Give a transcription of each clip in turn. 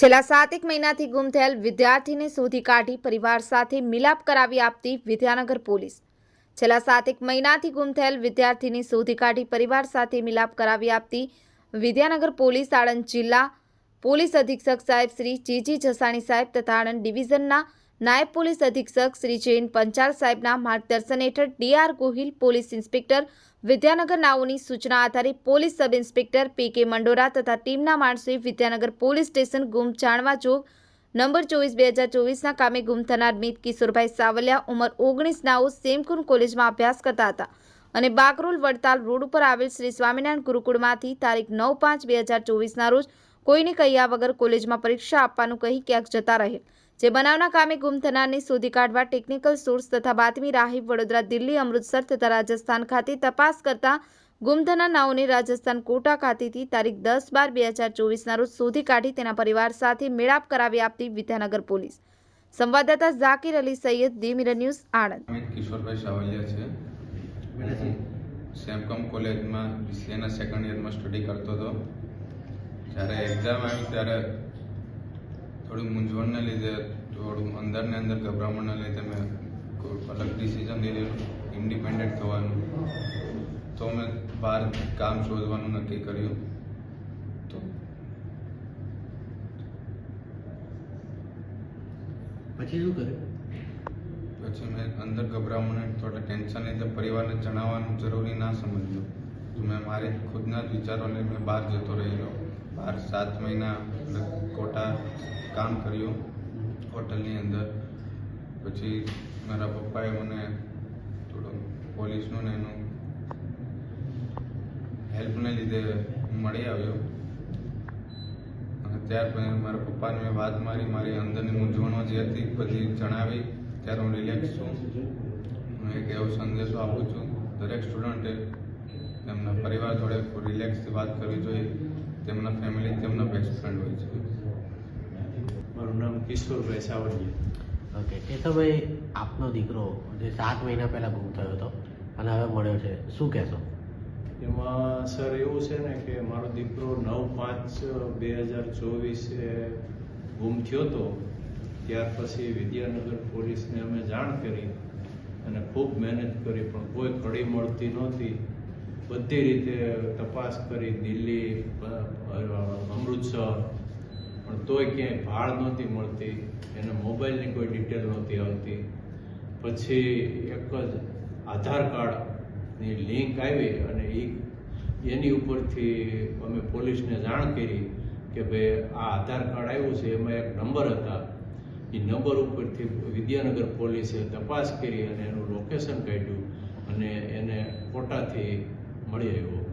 છેલ્લા સાતેક મહિનાથી ગુમ થયેલ વિદ્યાર્થીને શોધી કાઢી પરિવાર સાથે મિલાપ કરાવી આપતી વિદ્યાનગર પોલીસ. છેલ્લા સાતેક મહિનાથી ગુમ થયેલ વિદ્યાર્થીની શોધી કાઢી પરિવાર સાથે મિલાપ કરાવી આપતી વિદ્યાનગર પોલીસ આણંદ જિલ્લા પોલીસ અધિક્ષક સાહેબ શ્રી જીજી જસાણી સાહેબ તથા આણંદ ડિવિઝનના નાયબ પોલીસ અધિક્ષક શ્રી જૈન પંચાલ સાહેબના માર્ગદર્શન હેઠળ D R Gohil police inspector Vidyanagar નાઓની સૂચના આધારે પોલીસ સબ ઇન્સ્પેક્ટર પી કે મંડોરા તથા ટીમના માણસોએ વિદ્યાનગર પોલીસ સ્ટેશન ગુમ જાણવા જોગ નંબર ચોવીસ બે હજાર ચોવીસના કામે ગુમ થનાર મિત કિશોરભાઈ સાવલિયા ઉંમર ઓગણીસ નાઓ સેમકુન કોલેજમાં અભ્યાસ કરતા હતા અને બાકરોલ વડતાલ રોડ ઉપર આવેલ શ્રી સ્વામિનારાયણ ગુરુકુળમાંથી તારીખ નવ પાંચ બે હજાર ચોવીસના રોજ કોઈને કહ્યા વગર કોલેજમાં પરીક્ષા આપવાનું કહી ક્યાંક જતા રહેલ. જે બનાવના કામે ગુમ થનારને શોધી કાઢવા ટેકનિકલ સોર્સ તથા બાતમી રાહી વડોદરા દિલ્હી અમૃતસર તથા રાજસ્થાન ખાતે તપાસ કરતા ગુમ થનારાઓને રાજસ્થાન કોટા ખાતેથી તારીખ દસ બાર બે હજાર ચોવીસના રોજ શોધી કાઢી તેના પરિવાર સાથે મેળાપ કરાવી આપતી વિદ્યાનગર પોલીસ. સંવાદદાતા Zakir Ali Syed the mirror news Anand. Kishorbhai Savaliya છે. સેમકોમ કોલેજમાં બીસીએના સેકન્ડ યરમાં સ્ટડી કરતો હતો. જ્યારે એક્ઝામ આવી ત્યારે થોડી મૂંઝવણને લીધે થોડું અંદર ને અંદર ગભરામણને લીધે મેં કોઈ અલગ ડિસિઝન લીધેલું ઇન્ડિપેન્ડન્ટ થવાનું. તો મેં બહાર કામ શોધવાનું નક્કી કર્યું. તો પછી શું કર્યું? પછી મેં અંદર ગભરામણ થોડા ટેન્શન લીધે પરિવારને જણાવવાનું જરૂરી ના સમજ્યું. તો મેં મારી ખુદના જ વિચારોને મેં બહાર જતો રહેલો. બહાર સાત મહિના કોટા કામ કર્યું હોટલની અંદર. પછી મારા પપ્પાએ મને થોડું પોલીસનું ને એનું હેલ્પને લીધે મળી આવ્યો. અને ત્યાર પછી મારા પપ્પાને મેં વાત મારી મારી અંદરની મૂંઝવણો જે હતી બધી જણાવી. ત્યારે હું રિલેક્સ છું. હું એક એવો સંદેશો આપું છું. દરેક સ્ટુડન્ટે તેમના પરિવાર જોડે રિલેક્સથી વાત કરવી જોઈએ. તેમના ફેમિલી તેમના બેસ્ટ ફ્રેન્ડ હોય છે. મારું નામ કિશોરભાઈ સાવલિયા ઓકે. કેશવભાઈ આપનો દીકરો જે સાત મહિના પહેલાં ગુમ થયો હતો અને હવે મળ્યો છે. શું કહેશો? એમાં સર એવું છે ને કે મારો દીકરો નવ પાંચ બે હજાર ચોવીસે ગુમ થયો હતો. ત્યાર પછી વિદ્યાનગર પોલીસને અમે જાણ કરી અને ખૂબ મહેનત કરી પણ કોઈ કડી મળતી નહોતી. બધી રીતે તપાસ કરી દિલ્હી અમૃતસર પણ તોય ક્યાંય ભાળ નહોતી મળતી, એને મોબાઈલની કોઈ ડિટેલ નહોતી આવતી. પછી એક જ આધાર કાર્ડની લિંક આવી અને એ એની ઉપરથી અમે પોલીસને જાણ કરી કે ભાઈ આ આધાર કાર્ડ આવ્યું છે, એમાં એક નંબર હતા. એ નંબર ઉપરથી વિદ્યાનગર પોલીસે તપાસ કરી અને એનું લોકેશન કાઢ્યું અને એને ફોટાથી મળી આવ્યો.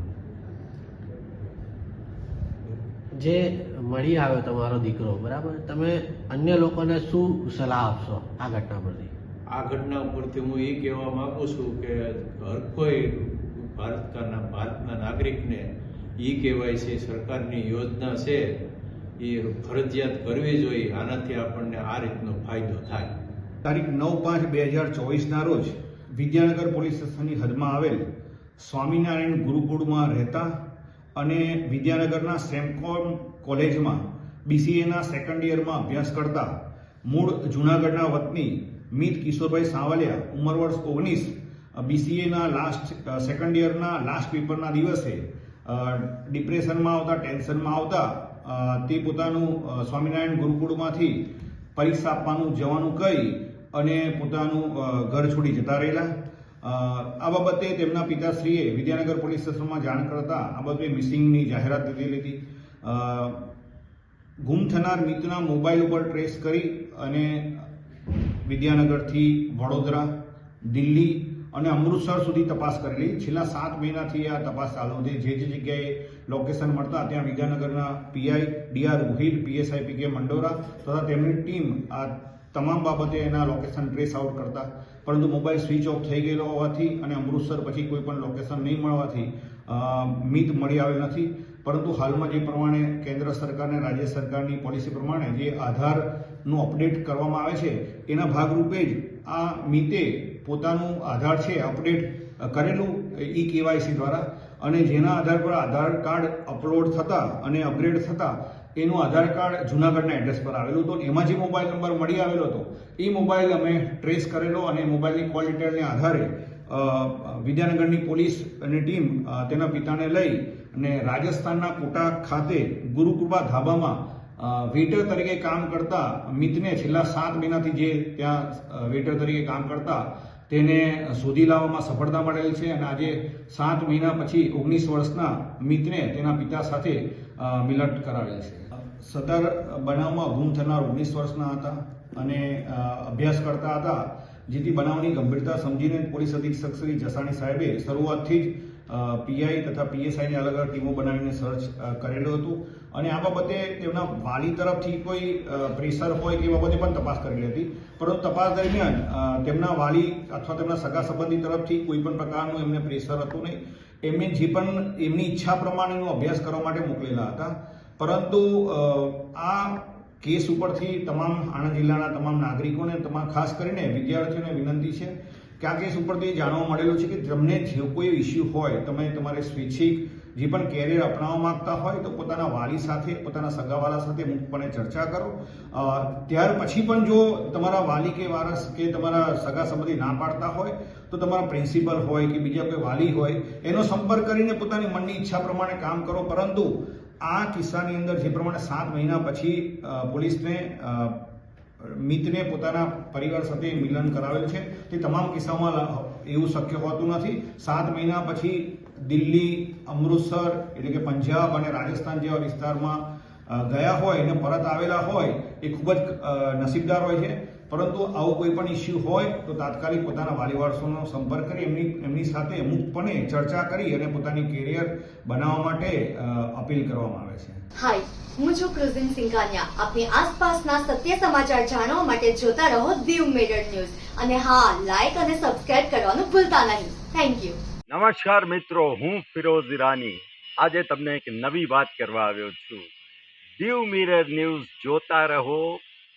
જે મળી આવ્યો તમારો દીકરો બરાબર? તમે અન્ય લોકોને શું સલાહ આપશો આ ઘટના પરથી? આ ઘટના ઉપરથી હું એ કહેવા માંગુ છું કે હર કોઈ ભારતના ભારતના નાગરિકને એ કહેવાય છે સરકારની યોજના છે એ ફરજિયાત કરવી જોઈએ આનાથી આપણને આ રીતનો ફાયદો થાય. તારીખ નવ પાંચ બે હજાર ચોવીસના રોજ વિદ્યાનગર પોલીસ સ્ટેશનની હદમાં આવેલ સ્વામિનારાયણ ગુરુકુળમાં રહેતા અને વિદ્યાનગરના સેમકોમ કોલેજમાં બીસીએના સેકન્ડ યરમાં અભ્યાસ કરતા મૂળ જૂનાગઢના વતની મિત કિશોરભાઈ સાવલિયા ઉંમર વર્ષ ઓગણીસ બીસીએના લાસ્ટ સેકન્ડ યરના લાસ્ટ પેપરના દિવસે ડિપ્રેશનમાં આવતા ટેન્શનમાં આવતા તે પોતાનું સ્વામિનારાયણ ગુરુકુળમાંથી પરીક્ષા આપવાનું, જવાનું કહી અને પોતાનું ઘર છોડી જતા રહેલા. આ બાબતે તેમના પિતાશ્રીએ વિદ્યાનગર પોલીસ સ્ટેશનમાં જાણ કરતા આ બાબતે મિસિંગની જાહેરાત દીધેલી હતી ગુમ થનાર મિતના મોબાઈલ ઉપર ટ્રેસ કરી અને વિદ્યાનગરથી વડોદરા, દિલ્હી અને અમૃતસર સુધી તપાસ કરેલી. છેલ્લા સાત મહિનાથી આ તપાસ ચાલુ હતી જે જે જગ્યાએ લોકેશન મળતા ત્યાં વિદ્યાનગરના P I D R Gohil P S I P K Mandora તથા તેમની ટીમ આ તમામ બાબતે એના લોકેશન ટ્રેસ આઉટ કરતા. પરંતુ મોબાઈલ સ્વિચ ઓફ થઈ ગયેલો હોવાથી અને અમૃતસર પછી કોઈ પણ લોકેશન નહીં મળવાથી મિત મળી આવેલ નથી. પરંતુ હાલમાં જે પ્રમાણે કેન્દ્ર સરકાર અને રાજ્ય સરકારની પોલિસી પ્રમાણે જે આધારનું અપડેટ કરવામાં આવે છે, એના ભાગરૂપે જ આ મિતે પોતાનું આધાર છે અપડેટ કરેલું ઈ કેવાયસી દ્વારા. અને જેના આધાર પર આધાર કાર્ડ અપલોડ થતાં અને અપગ્રેડ થતા એનું આધાર કાર્ડ જુનાગઢના એડ્રેસ પર આવેલું હતું. એમાં જે મોબાઈલ નંબર મળી આવેલો હતો, એ મોબાઈલ અમે ટ્રેસ કરેલો અને મોબાઈલની કોલ ડિટેલને આધારે વિદ્યાનગરની પોલીસ અને ટીમ તેના પિતાને લઈ અને રાજસ્થાનના કોટા ખાતે ગુરુકૃપા ધાબામાં વેટર તરીકે કામ કરતા મિતને છેલ્લા સાત મહિનાથી જે ત્યાં વેટર તરીકે કામ કરતા, તેને શોધી લાવવામાં સફળતા મળેલ છે અને આજે સાત મહિના પછી ઓગણીસ વર્ષના મિતને તેના પિતા સાથે મિલટ કરાવેલ છે. સદર બનાવમાં ગુમ થનાર ઓગણીસ વર્ષના હતા અને અભ્યાસ કરતા હતા, જેથી બનાવની ગંભીરતા સમજીને પોલીસ અધિક્ષક શ્રી જસાણી સાહેબે શરૂઆતથી જ પીઆઈ તથા પીએસઆઈની અલગ અલગ ટીમો બનાવીને સર્ચ કરેલું હતું. અને આ બાબતે તેમના વાલી તરફથી કોઈ પ્રેશર હોય કે બાબતે પણ તપાસ કરેલી હતી. પરંતુ તપાસ દરમિયાન તેમના વાલી અથવા તેમના સગા સંબંધી તરફથી કોઈ પણ પ્રકારનું એમને પ્રેશર હતું નહીં. એમને જે પણ એમની ઈચ્છા પ્રમાણેનો અભ્યાસ કરવા માટે મોકલેલા હતા. પરંતુ આ કેસ ઉપરથી તમામ આણંદ જિલ્લાના તમામ નાગરિકોને, તમામ ખાસ કરીને વિદ્યાર્થીઓને વિનંતી છે કે આ કેસ ઉપરથી જાણવા મળેલું છે કે તમને જે કોઈ ઇસ્યુ હોય, તમે તમારે સ્વૈચ્છિક જે પણ કેરિયર અપનાવવા માંગતા હોય, તો પોતાના વાલી સાથે, પોતાના સગાવાલા સાથે મુક્તપણે ચર્ચા કરો. ત્યાર પછી પણ જો તમારા વાલી કે વારસ કે તમારા સગા સંબંધી ના પાડતા હોય, તો તમારા પ્રિન્સિપલ હોય કે બીજા કોઈ વાલી હોય, એનો સંપર્ક કરીને પોતાની મનની ઈચ્છા પ્રમાણે કામ કરો. પરંતુ આ કિસ્સાની અંદર જે પ્રમાણે સાત મહિના પછી પોલીસને મિતને પોતાના પરિવાર સાથે મિલન કરાવેલ છે. તે તમામ કિસ્સામાં એવું શક્ય હોતું નથી. સાત મહિના પછી દિલ્હી, અમૃતસર, એટલે કે પંજાબ અને રાજસ્થાન જેવા વિસ્તારમાં ગયા હોય અને પરત આવેલા હોય, એ ખૂબ જ નસીબદાર હોય છે. પરંતુ આવો કોઈ પણ ઇસ્યુ હોય તો તાત્કાલિક પોતાના વાલી વારસોનો સંપર્ક કરી એમની એમની સાથે મુક્તપણે ચર્ચા કરી અને પોતાની કેરિયર બનાવવા માટે અપીલ કરવામાં આવે છે. હાય હું છું ક્રુઝિન સિંઘાનિયા. આપની આસપાસના સત્ય સમાચાર જાણવા માટે જોતા રહો દીવ મેડર ન્યૂઝ. અને હા લાઈક અને સબસ્ક્રાઇબ કરવાનું ભૂલતા નહીં. થેન્ક યુ નમસ્કાર મિત્રો હું ફિરોઝ ઈરાની. આજે તમને એક નવી વાત કરવા આવ્યો છું. દીવ મિરર ન્યૂઝ જોતા રહો